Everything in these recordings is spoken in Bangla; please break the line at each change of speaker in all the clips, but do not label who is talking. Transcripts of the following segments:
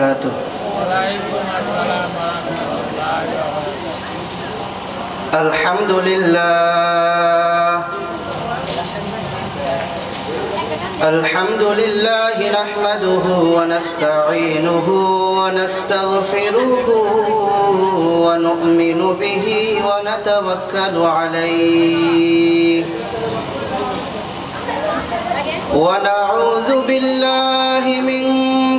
وبركاته. الحمد لله. الحمد لله نحمده ونستعينه ونستغفره ونؤمن به ونتوكل عليه. ونعوذ بالله من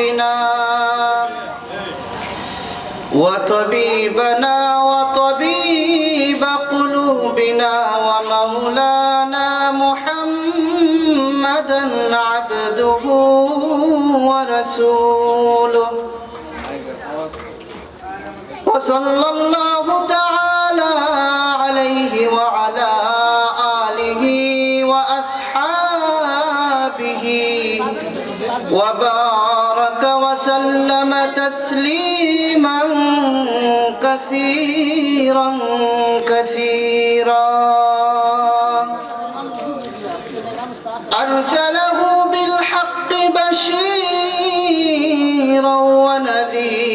ربنا وطبيبنا وطبيب قلوبنا ومولانا محمدا عبده ورسوله وصلى الله تعالى كثيرا كثيرا. أرسله بالحق بشيرا ونذيرا.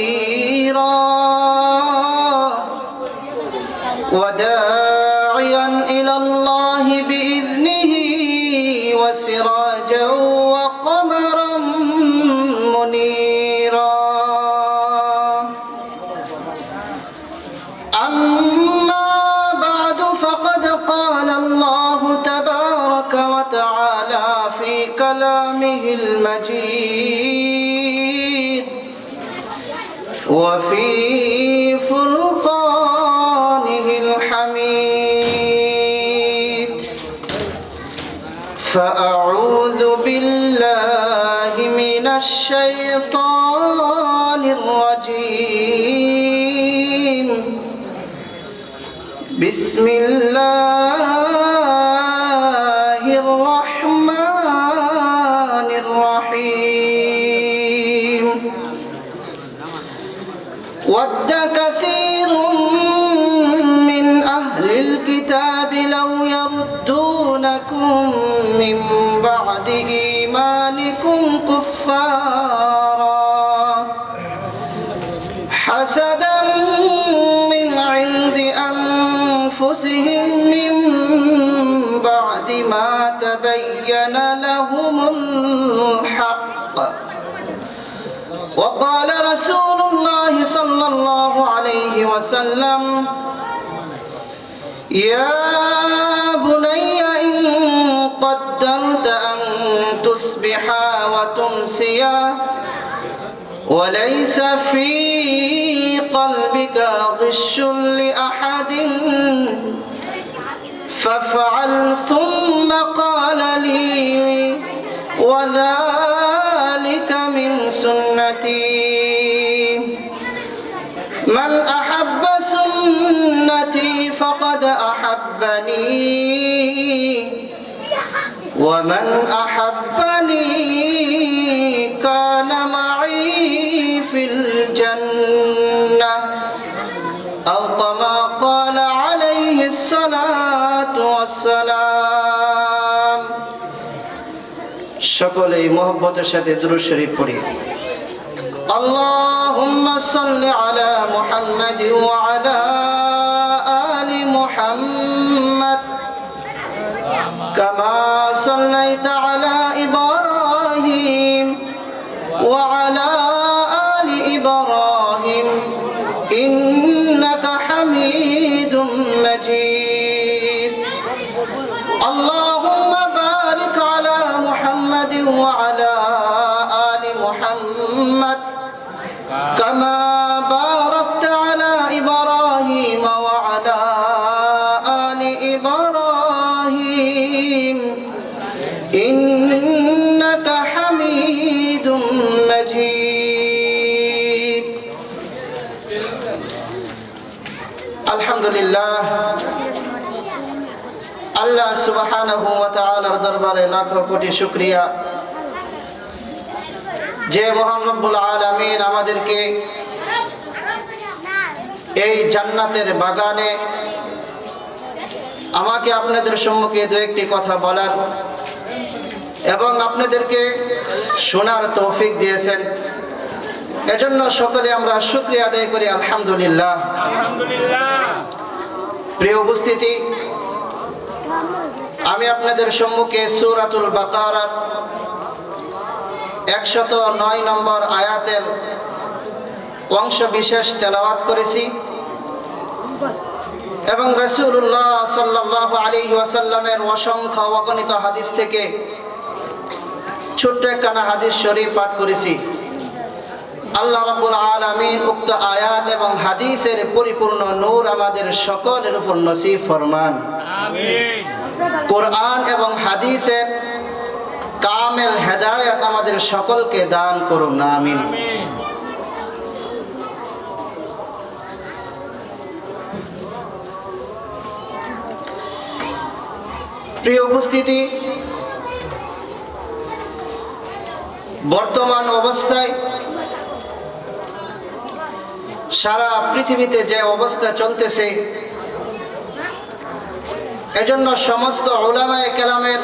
وداعيا إلى الله بإذنه وسراجا المجيد. وفي فرقانه الحميد. فأعوذ بالله من الشيطان الرجيم. بسم الله الرحمن ود كثير من أهل الكتاب لو يردونكم من بعد إيمانكم كفارا. حسدا من عند أنفسهم من بعد ما تبين لهم رسول الله صلى الله عليه وسلم. يا بني إن قدرت أن تصبح وتمسيا وليس في قلبك غش لأحد. فافعل ثم قال لي وذلك أحبني ومن أحبني كان معي في الجنة أو كما قال عليه الصلاة والسلام সকলেই মোহব্বতের সাথে দুরূদ শরীফ পড়ি اللهم صل على محمد وعلى آل محمد كما صليت على إبراهيم. إنك حميد مجيد الحمد لله আল্লাহ সুবহানাহু ওয়া তাআলার দরবারে লাখো কোটি শুকরিয়া যে মহান রব্বুল আলামিন আমাদেরকে এই জান্নাতের বাগানে আমাকে আপনাদের সম্মুখে দু একটি কথা বলার এবং আপনাদেরকে শোনার তৌফিক দিয়েছেন। এজন্য সকলে আমরা শুক্রিয়া আদায় করি, আলহামদুলিল্লাহ। প্রিয় উপস্থিতি, আমি আপনাদের সম্মুখে সুরাতুল বাকারা একশত নয় নম্বর আয়াতের অংশ বিশেষ তেলাওয়াত করেছি এবং রসুল্লাহ সাল্লাহ আলী ওয়াসাল্লামের অসংখ্য অগণিত হাদিস থেকে ছোট্ট একখানা হাদিস শরীফ পাঠ করেছি। আল্লাহ রাব্বুল আলামিন উক্ত আয়াত এবং হাদিসের পরিপূর্ণ নূর আমাদের সকলের উপর নসিব ফরমান। কোরআন এবং হাদিসের কামেল হেদায়ত আমাদের সকলকে দান করুন আমিন। প্রিয় উপস্থিতি বর্তমান অবস্থায় সারা পৃথিবীতে যে অবস্থা চলতেছে, এজন্য সমস্ত ওলামায়ে কেরামের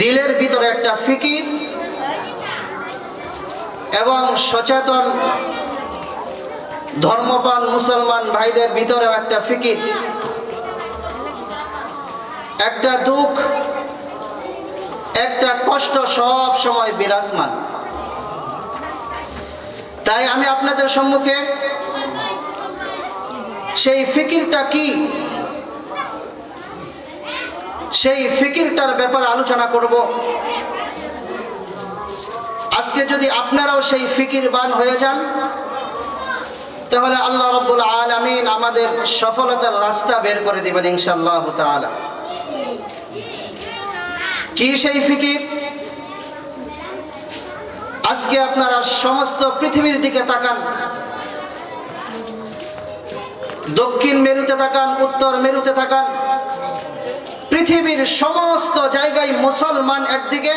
দিলের ভিতরে একটা ফিকির এবং সচেতন ধর্মপান মুসলমান ভাইদের ভিতরেও একটা ফিকির। একটা দুঃখ কষ্ট সব সময় বিরাজমান। তাই আমি আপনাদের সম্মুখে সেই ফিকিরটা কি? সেই ফিকিরটার ব্যাপারে আলোচনা করব। আজকে যদি আপনারাও সেই ফিকিরবান হয়ে যান, তাহলে আল্লাহ রব্বুল আলমিন আমাদের সফলতার রাস্তা বের করে দিবেন ইনশাল্লাহ তাআলা। কি সেই ফিকির? আজকে আপনারা সমস্ত পৃথিবীর দিকে তাকান। দক্ষিণ মেরুতে তাকান, উত্তর মেরুতে তাকান। পৃথিবীর সমস্ত জায়গায় মুসলমান একদিকে,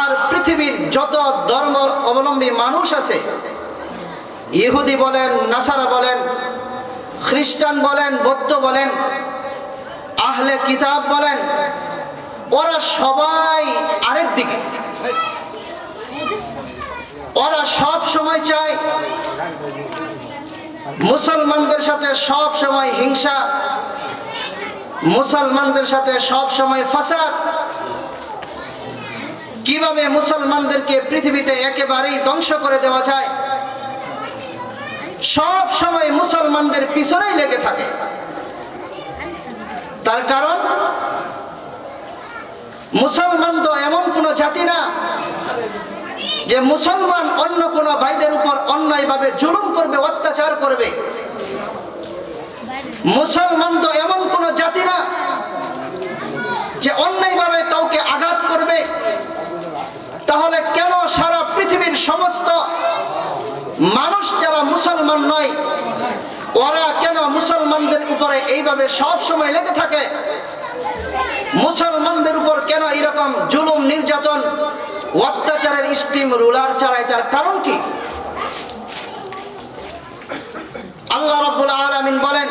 আর পৃথিবীর যত ধর্ম অবলম্বী মানুষ আছে, ইহুদি বলেন, নাসারা বলেন, খ্রিস্টান বলেন, বৌদ্ধ বলেন, আহলে কিতাব বলেন, ওরা সবাই আরেক দিকে। ওরা সব সময় চায় মুসলমানদের সাথে সব সময় হিংসা, মুসলমানদের সাথে সব সময় ফাসাদ। কীভাবে মুসলমানদেরকে পৃথিবীতে একেবারেই ধ্বংস করে দেওয়া যায়? সব সময় মুসলমানদের পিছনেই লেগে থাকে। তার কারণ? মুসলমান তো এমন কোন জাতি না যে মুসলমান অন্য কোন ভাইদের উপর অন্যায়ভাবে জুলুম করবে, অত্যাচার করবে। মুসলমান তো এমন কোন জাতি না যে অন্যায়ভাবে কাউকে আঘাত করবে। তাহলে কেন সারা পৃথিবীর সমস্ত মানুষ যারা মুসলমান নয়, ওরা কেন মুসলমানদের উপরে এইভাবে সব সময় লেগে থাকে? মুসলমানদের উপর কেন এরকম জুলুম, নির্যাতন, অত্যাচারের স্টিম রুলার চালায় তার কারণ কি? আল্লাহ রব্বুল আলমিন বলেন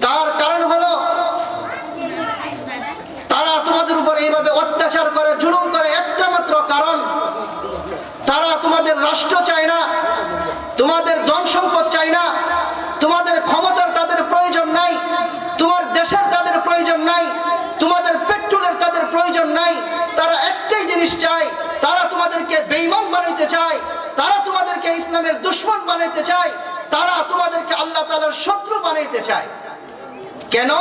তার কারণ হলো তারা তোমাদের উপর এইভাবে অত্যাচার করে জুলুম করে একটা মাত্র কারণ তারা তোমাদের রাষ্ট্র চায় না তোমাদের ধন সম্পদ চায় না তোমাদের ক্ষমতার তাদের প্রয়োজন নাই তোমার দেশের তাদের প্রয়োজন নাই তোমাদের পেট্রোলের তাদের প্রয়োজন নাই তারা একটাই জিনিস চায় তারা তোমাদেরকে বেইমান বানাইতে চায় তারা তোমাদেরকে ইসলামের দুশ্মন বানাইতে চায় তারা তোমাদেরকে আল্লাহ তাআলার শত্রু বানাইতে চায় কেন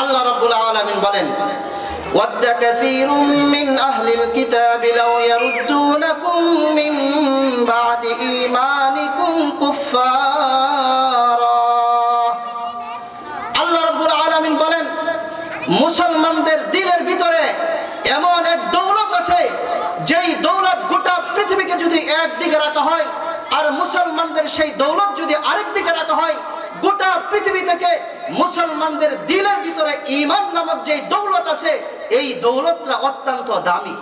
আল্লাহ রাব্বুল আলামিন বলেন ود كثير من أهل الكتاب لو يردونكم من بعد إيمانكم كفارا আল্লাহ রাব্বুল আলামিন বলেন মুসলমানদের যদি একদিকে রাখা হয়, আর মুসলমানদের সেই দৌলত যদি আরেক দিকে রাখা হয়, গোটা পৃথিবী থেকে মুসলমানদের দিলের ভিতরে ঈমান নামক যে দৌলত আছে, এই দৌলতটা অত্যন্ত দামি।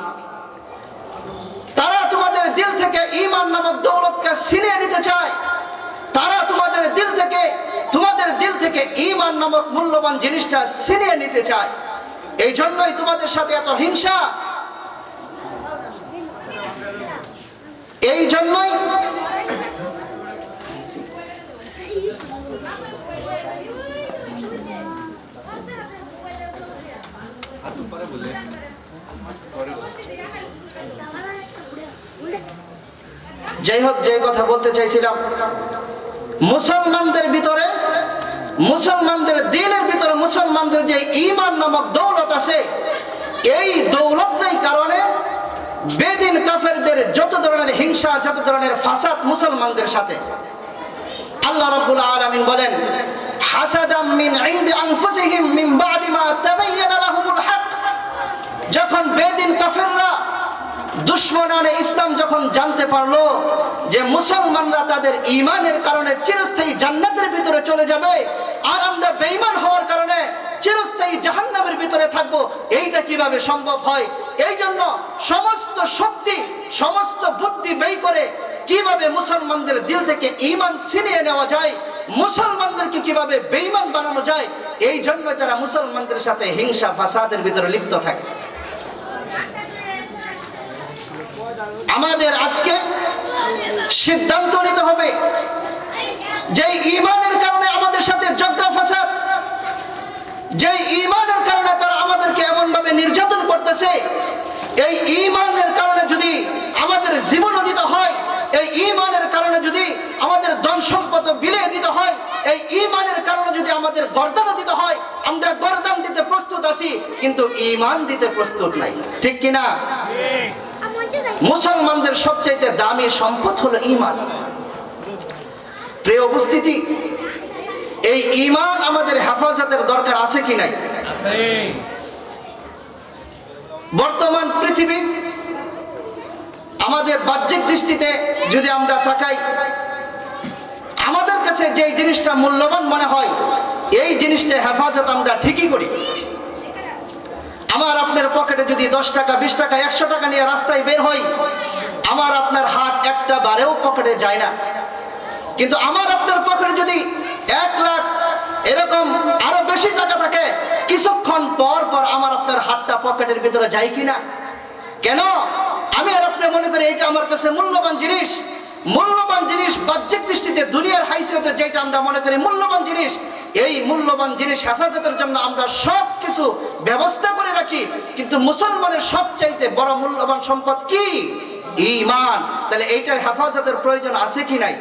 তারা তোমাদের দিল থেকে ঈমান নামক দৌলতকে ছিনিয়ে নিতে চায়। তারা তোমাদের দিল থেকে, তোমাদের দিল থেকে ঈমান নামক মূল্যবান জিনিসটা ছিনিয়ে নিতে চায়। এই জন্যই তোমাদের সাথে এত হিংসা এই জন্যই যাই হোক, যে কথা বলতে চাইছিলাম, মুসলমানদের ভিতরে, মুসলমানদের দিলের ভিতরে মুসলমানদের যে ইমান নামক দৌলত আছে, এই দৌলতের কারণে বেদিন কাফেরদের যত ধরনের হিংসা, যত ধরনের ফাসাদ মুসলমানদের সাথে। আল্লাহ রাব্বুল আলামিন বলেন, হাসাদাম মিন ইনদি আনফুসিহিম মিন বাদি মা তাবায়্যানা লাহুমুল হক। যখন বেদিন কাফেররা দুশ্মনানে ইসলাম যখন জানতে পারল যে মুসলমানরা তাদের ইমানের কারণে চিরস্থায়ী জান্নাতের ভিতরে চলে যাবে, আর আমরা বেঈমান হওয়ার কারণে চিরস্থায়ী জাহান্নামের ভিতরে থাকব, এইটা কীভাবে সম্ভব হয়? এই জন্য সমস্ত শক্তি, সমস্ত বুদ্ধি ব্যয় করে কীভাবে মুসলমানদের দিল থেকে ইমান ছিনিয়ে নেওয়া যায়, মুসলমানদেরকে কীভাবে বেঈমান বানানো যায় এই জন্য তারা মুসলমানদের সাথে হিংসা, ফাসাদের ভিতরে লিপ্ত থাকে। আমাদের আজকে সিদ্ধান্ত নিতে হবে যে ইমানের কারণে আমাদের সাথে জগরা যে ইমানের কারণে তারা আমাদেরকে এমন ভাবে নির্যাতন করতেছে, এই ইমানের কারণে যদি আমাদের জীবন দিতে হয়, এই ইমানের কারণে যদি আমাদের ধন সম্পদ বিলিয়ে দিতে হয়, এই ইমানের কারণে যদি আমাদের গর্দান দিতে হয়, আমরা গর্দান দিতে প্রস্তুত আছি, কিন্তু ইমান দিতে প্রস্তুত নাই। ঠিক কিনা? মুসলমানদের সবচাইতে দামি সম্পদ হলো ইমান প্রিয় উপস্থিতি, এই ইমান আমাদের হেফাজতের দরকার আছে কি নাই? বর্তমান পৃথিবী, আমাদের বাহ্যিক দৃষ্টিতে যদি আমরা তাকাই, আমাদের কাছে যে জিনিসটা মূল্যবান মনে হয়, এই জিনিসটা হেফাজত আমরা ঠিকই করি। আমার আপনার পকেটে যদি দশ টাকা, বিশ টাকা, একশো টাকা নিয়ে রাস্তায় বের হই, আমার আপনার হাত একটা বারেও পকেটে যায় না। কিন্তু আমার আপনার পকেটে যদি এক লাখ এরকম আরও বেশি টাকা থাকে, কিছুক্ষণ পর পর আমার আপনার হাতটা পকেটের ভিতরে যায় কিনা? কেন? আমি আর আপনি মনে করি এটা আমার কাছে মূল্যবান জিনিস। মূল্যবান জিনিস বাহ্যিক দৃষ্টিতে দুনিয়ার হাইসিয়তে যেটা আমরা মনে করি মূল্যবান জিনিস, এই মূল্যবান জিনিস হেফাজতের জন্য আমরা সব কিছু ব্যবস্থা করে রাখি, কিন্তু মুসলমানের সবচাইতে বড় মূল্যবান সম্পদ কি? ইমান তাহলে এইটার হেফাজতের প্রয়োজন আছে কি নাই?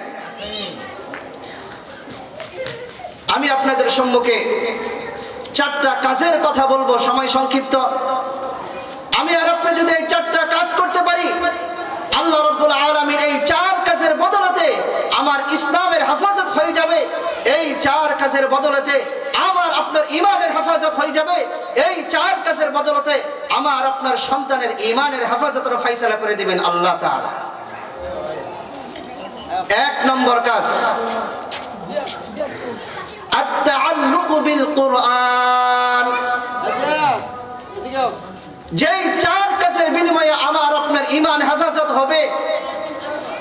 আমি আপনাদের সম্মুখে চারটা কাজের কথা বলব, সময় সংক্ষিপ্ত। আমি আর আপনি যদি এই চারটা কাজ করতে পারি, আল্লাহ রব্বুল আলামিন এই চার কাজের বদলতে আমার ইসলামের হেফাজত হয়ে যাবে। এই চার কাজের বদলতে হেফাজত হয়ে যাবে, এই চার কাজের বদলতে আমার আপনার সন্তানের ইমানের হেফাজতের ফাইসলা করে দিবেন আল্লাহ এক নম্বর কাজ যেই চার বিনিময়ে আমার ইমান হেফাজত হবে,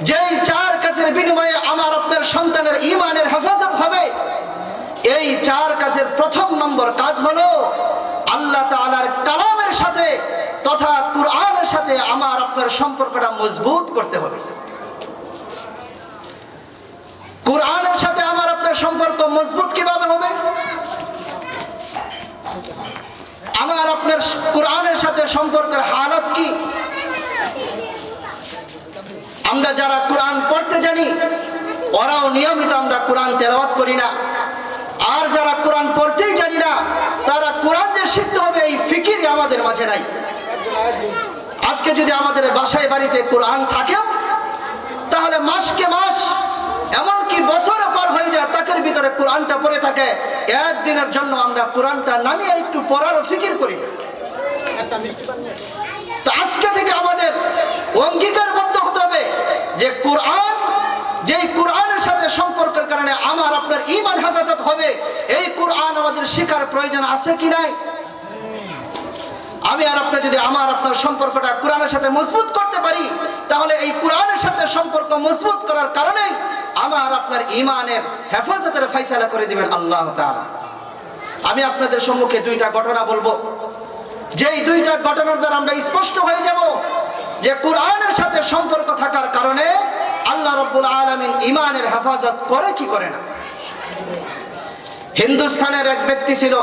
যেই চার বিনিময়ে আমার আপনার সন্তানের ইমানের হেফাজত হবে এই চার কাজের প্রথম নম্বর কাজ হলো আল্লাহ তাআলার কালামের সাথে তথা কুরআনের সাথে আমার আপনার সম্পর্কটা মজবুত করতে হবে। কোরআনের সাথে আমার আপনার সম্পর্ক মজবুত কীভাবে হবে? আমার আপনার কোরআনের সাথে সম্পর্কের হালত কি? আমরা যারা কোরআন পড়তে জানি, ওরাও নিয়মিত আমরা কোরআন তেলাওয়াত করি না আর যারা কোরআন পড়তেই জানি না তারা কোরআন যে শিখতে হবে এই ফিকির আমাদের মাঝে নাই। আজকে যদি আমাদের বাসায় বাড়িতে কোরআন থাকে, তাহলে মাসকে মাস এমনকি বছর পর হয়ে যায়, তাকের ভিতরে কোরআনটা পড়ে থাকে। একদিনের জন্য আমরা কোরআনটা নামিয়ে একটু পড়ারও ফিকির করি আজকে থেকে আমাদের অঙ্গীকারবদ্ধ হতে হবে যে কোরআন, যেই কোরআনের সাথে সম্পর্কের কারণে আমার আপনার ইমান হেফাজত হবে, এই কোরআন আমাদের শেখার প্রয়োজন আছে কি নাই? আমি আর আপনার যদি আমার, আপনার সম্পর্কটা কোরআনের সাথে মজবুত করতে পারি, তাহলে এই কোরআনের সাথে সম্পর্ক মজবুত করার কারণে আমার আপনার ইমানের হেফাজতের ফাইসালা করে দিবেন আল্লাহ তাআলা। আমি আপনাদের সম্মুখে দুইটা ঘটনা বলব। যেই দুইটা ঘটনার দ্বারা আমরা স্পষ্ট হয়ে যাব যে কোরআনের সাথে সম্পর্ক থাকার কারণে আল্লাহ রব্বুল আলমিন ইমানের হেফাজত করে কি করে না। হিন্দুস্থানের এক ব্যক্তি ছিল,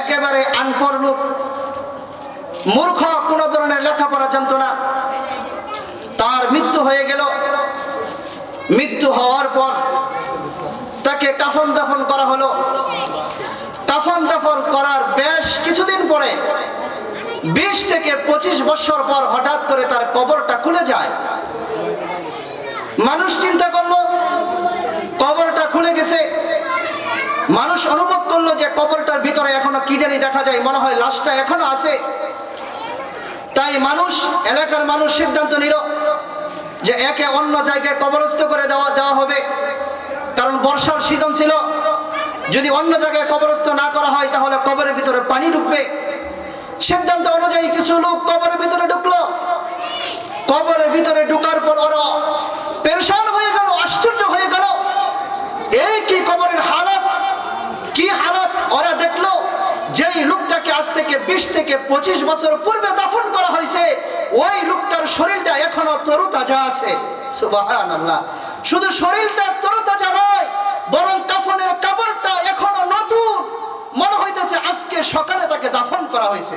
একেবারে আনপড় লোক। মূর্খ, কোনো ধরনের লেখাপড়া জানতো না। তার মৃত্যু হয়ে গেল। মৃত্যু হওয়ার পর তাকে কাফন দাফন করা হলো। কাফন দাফন করার বেশ কিছুদিন পরে, বিশ থেকে পঁচিশ বছর পর হঠাৎ করে তার কবরটা খুলে যায়। মানুষ চিন্তা করল, কবরটা খুলে গেছে। মানুষ অনুভব করল যে কবরটার ভিতরে এখনও কি জানি দেখা যায়, মনে হয় লাশটা এখনও আছে। তাই মানুষ, এলাকার মানুষ সিদ্ধান্ত নিল যে একে অন্য জায়গায় কবরস্থ করে দেওয়া দেওয়া হবে। কারণ বর্ষার সিজন ছিল। যদি অন্য জায়গায় কবরস্থ না করা হয়, তাহলে কবরের ভিতরে পানি ঢুকবে। সিদ্ধান্ত অনুযায়ী কিছু লোক কবরের ভিতরে ঢুকলো। কবরের ভিতরে ঢুকার পর ওরা পেরেশান হয়ে গেল আশ্চর্য হয়ে গেল এই কি কবরের হালত কি হালত ওরা দেখল যেই লোকটাকে আজ থেকে বিশ থেকে পঁচিশ বছর পূর্বে দাফন করা হয়েছে, ওই লোকটার শরীরটা এখনও তরু তাজা আছে শুধু শরীরটা তরু তাজা নয়, বরং কাফনের কাপড়টা এখনও নতুন। মনে হইতেছে আজকে সকালে তাকে দাফন করা হয়েছে।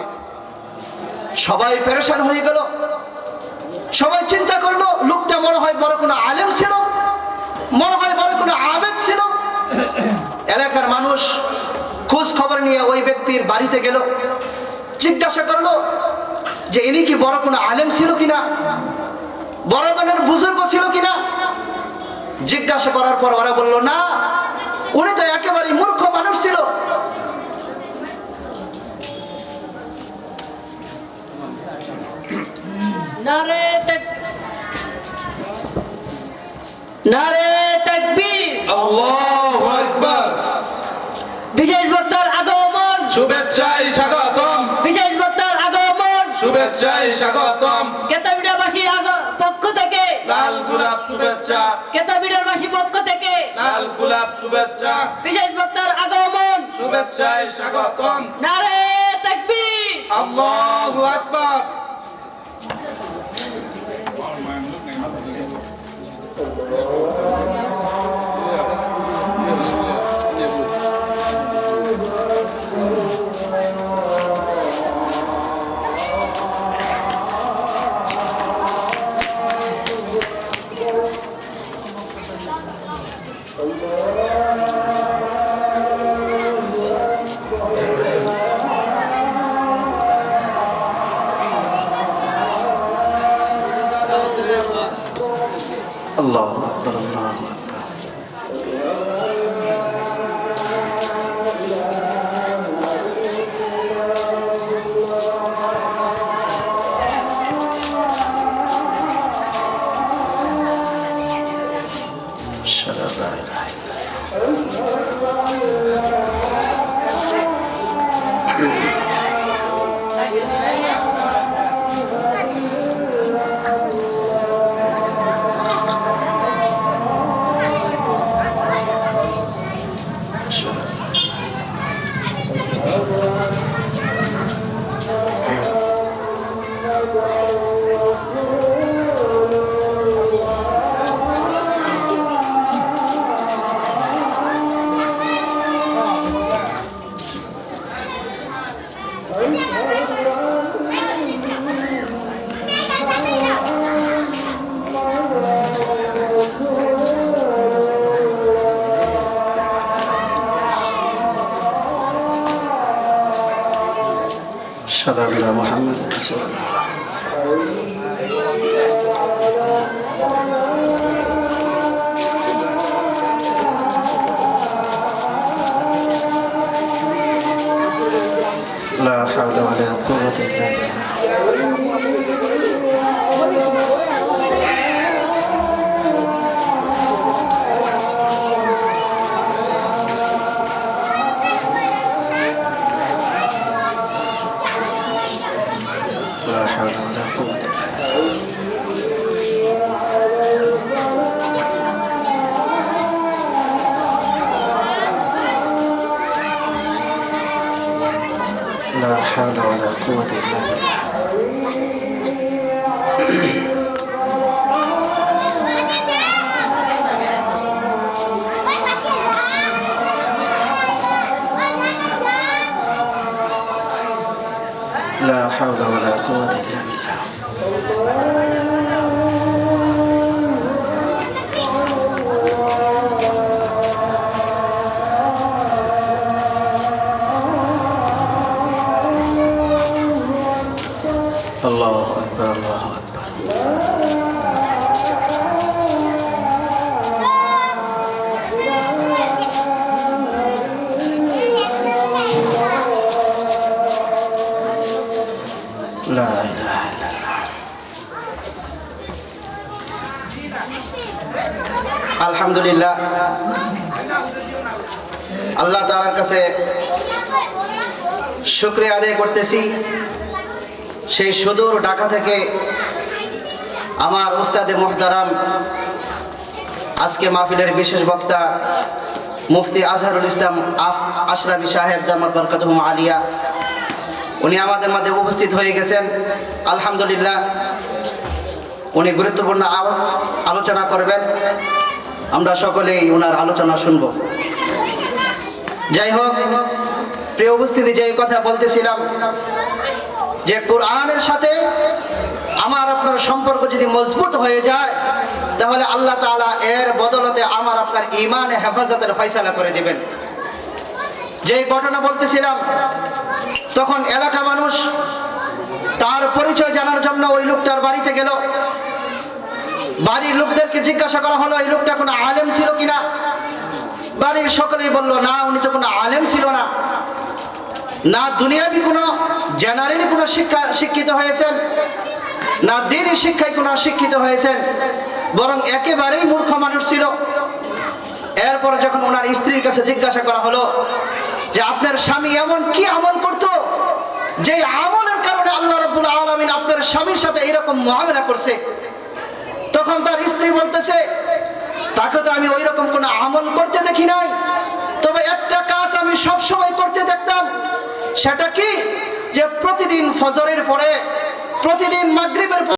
সবাই পেরেশান হয়ে গেল। সবাই চিন্তা করল, লোকটা মনে হয় বড় কোনো আলেম ছিল, মনে হয় বড় কোনো আবেগ ছিল। এলাকার মানুষ খোঁজ খবর নিয়ে ওই ব্যক্তির বাড়িতে গেল। জিজ্ঞাসা করল যে ইনি কি বড় কোনো আলেম ছিল কিনা? বড় ধরনের বুজুর্গ ছিল কিনা? জিজ্ঞাসা করার পর ওরা বলল না উনি তো একেবারে মূর্খ মানুষ ছিল।
নারে নারে তাকবীর
আল্লাহু!
বক্তার আগমন।
শুভেচ্ছাই স্বাগতম।
বিশেষ বক্তার আগমন।
শুভেচ্ছাই স্বাগতম।
কেতাবিড়াবাসী পক্ষ থেকে।
লাল গোলাপ শুভেচ্ছা।
কেতাবিড়াবাসী পক্ষ থেকে।
লাল গোলাপ শুভেচ্ছা।
বিশেষ বক্তার আগমন।
শুভেচ্ছাই স্বাগতম।
নারে
bendición. সেই সুদূর ঢাকা থেকে আমার উস্তাদে মোহতারাম, আজকে মাহফিলের বিশেষ বক্তা মুফতি আজহারুল ইসলাম আফ আশরাফি সাহেব দামাত বরকাতুম আলিয়া। উনি আমাদের মাঝে উপস্থিত হয়ে গেছেন। আলহামদুলিল্লাহ, উনি গুরুত্বপূর্ণ আলো- আলোচনা করবেন। আমরা সকলেই ওনার আলোচনা শুনব। যাই হোক, প্রিয় উপস্থিতি যে কথা বলতেছিলাম যে কোরআনের সাথে আমার আপনার সম্পর্ক যদি মজবুত হয়ে যায়, তাহলে আল্লাহ তাআলা এর বদলতে আমার আপনার ইমানে হেফাজতের ফয়সালা করে দিবেন। যে ঘটনা বলতেছিলাম, তখন এলাকা মানুষ তার পরিচয় জানার জন্য ওই লোকটার বাড়িতে গেল। বাড়ির লোকদেরকে জিজ্ঞাসা করা হলো, এই লোকটা কোনো আলেম ছিল কিনা? বাড়ির সকলেই বলল, না, উনি তো কোনো আলেম ছিল না। না দুনিয়াবি কোনো জেনারেলি কোনো শিক্ষা শিক্ষিত হয়েছেন, না দিনই শিক্ষায় কোনো শিক্ষিত হয়েছেন, বরং একেবারেই মূর্খ মানুষ ছিল। এরপর যখন ওনার স্ত্রীর কাছে জিজ্ঞাসা করা হলো যে আপনার স্বামী এমন কি আমল করত যে আমলের কারণে আল্লাহ রাব্বুল আলামিন আপনার স্বামীর সাথে এরকম মুআমালা করছে, তখন তার স্ত্রী বলতেছে, তাকে তো আমি ওই রকম কোনো আমল করতে দেখি নাই। তবে একটা কাজ আমি সব সময় করতে দেখতাম, সেটা কি? যে প্রতিদিন ফজরের পরে, প্রতিদিন মাগরিবের পরে